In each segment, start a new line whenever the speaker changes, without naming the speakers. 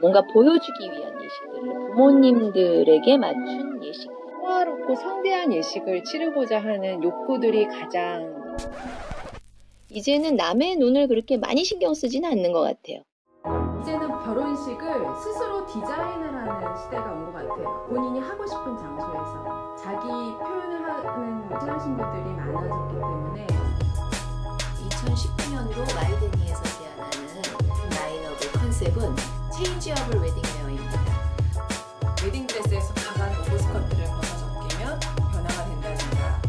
뭔가 보여주기 위한 예식들을 부모님들에게 맞춘 예식.
호화롭고 성대한 예식을 치르고자 하는 욕구들이 가장
이제는 남의 눈을 그렇게 많이 신경 쓰지는 않는 것 같아요.
이제는 결혼식을 스스로 디자인을 하는 시대가 온 것 같아요. 본인이 하고 싶은 장소에서 자기 표현을 하는 신랑신부들이 많아졌기 때문에
2019년도 마이데니에서 컨셉은 체인지업을 웨딩 웨어입니다.
웨딩 드레스에서 강한 오버스커트를 벗어 적기면 변화가 된다든가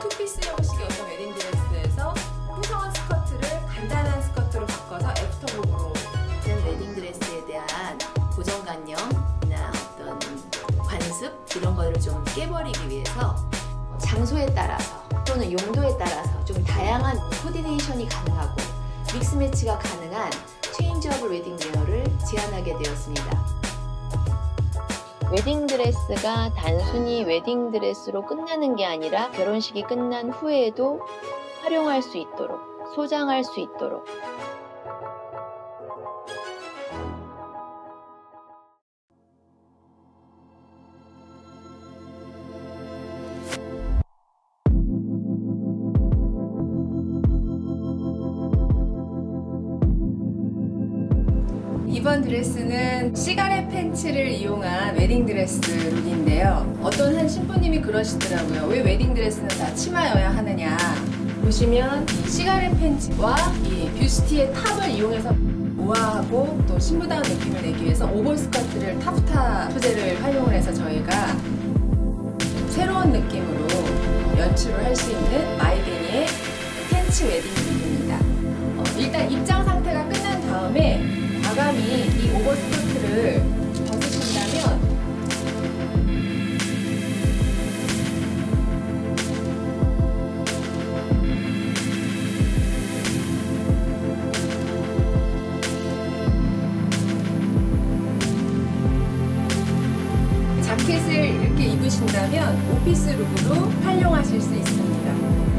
투피스 형식의 어떤 웨딩 드레스에서 풍성한 스커트를 간단한 스커트로 바꿔서 애프터룩으로
그런 웨딩 드레스에 대한 고정관념이나 어떤 관습 이런 거를 좀 깨버리기 위해서 장소에 따라서 또는 용도에 따라서 좀 다양한 코디네이션이 가능하고 믹스 매치가 가능한 체인지업을 웨딩웨어를 제안하게 되었습니다. 웨딩드레스가 단순히 웨딩드레스로 끝나는 게 아니라 결혼식이 끝난 후에도 활용할 수 있도록 소장할 수 있도록
이번 드레스는 시가렛 팬츠를 이용한 웨딩 드레스 룩인데요. 어떤 한 신부님이 그러시더라고요. 왜 웨딩 드레스는 다 치마여야 하느냐. 보시면 이 시가렛 팬츠와 이 뷰스티의 탑을 이용해서 우아하고 또 신부다운 느낌을 내기 위해서 오버스커트를 타프타 소재를 활용을 해서 저희가 새로운 느낌으로 연출을 할 수 있는 과감히 이 오버스커트를 벗으신다면 자켓을 이렇게 입으신다면 오피스 룩으로 활용하실 수 있습니다.